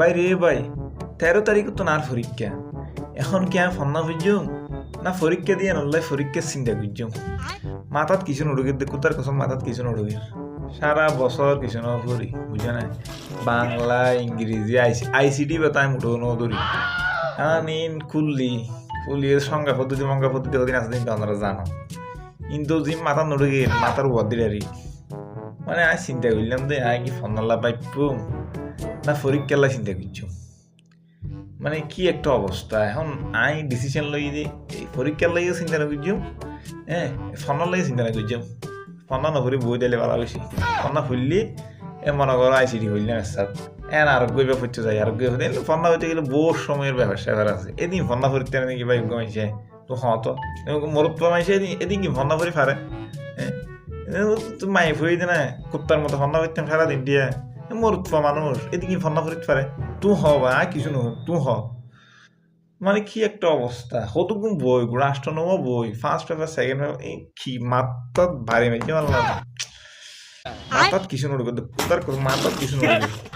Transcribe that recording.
ভাই রে ভাই, তেরো তারিখ তো না পরীক্ষা এখন কি আমি ফন্না বুঝছুম না পরীক্ষা দিয়ে নল্লাই পরীক্ষার চিন্তা করছুম মাথাত কিছু নড়ুগের দেখো, তার কসম মাথাত কিছু নড়ুগের সারা বছর কিছু ন করি বুঝো না? বাংলা, ইংরেজি আইসি আইসিটি বা তাই মুঠো ন ধরি আনিন খুললি খুলিয়ে সংজ্ঞা পদ্ধতি মঙ্গা পদ্ধতি ওদিন আছে দিন আপনারা জানো। কিন্তু যে মাথা নড়ুগে মাথার বদিরারি মানে আমি চিন্তা করলাম যে আই কি ফন্নাল্লা পাইপুম না পরীক্ষাল্লা চিন্তা করছ? মানে কি একটা অবস্থা? এখন আই ডিসিশন লই যে এই পরীক্ষার লাগিয়ে চিন্তা না করছ? হ্যাঁ ফোনার লাগে চিন্তা না করছ? ফোনা নকরি বই দিলে ভালো বেশি। ফোনা ফুললি এ মনে করো আই সিডি হইলে সাথ এন আরোগ্য বা ফুটতে যায় আরোগ্য হতে ফোনা হইতে গেলে বহু সময়ের ব্যাপার, স্যাপার আছে। এদিন ফোনা ফুরিতে নাকি ভাই গমাইছে তো হ তো। মরত পামাইছে এদিন এদিন কি ফোনা ফুরি ফারে? হ্যাঁ? মাই ফুরি দে না, কুত্তার মতো ফোনা ফুরতাম সারাদিন দিয়ে। মরত পা মানুষ এদিকে ফান্না করিতে পারে তু হ বা কিছু নহ তু হ। মানে কি একটা অবস্থা হতগুম বই রাষ্ট্র নম বই ফার্স্ট পেপার সেকেন্ড পেপার এই কি মাত্রাত ভারী মারলাম মাথাত কিছু নড়বে তার মাথাত কিছু নড়বে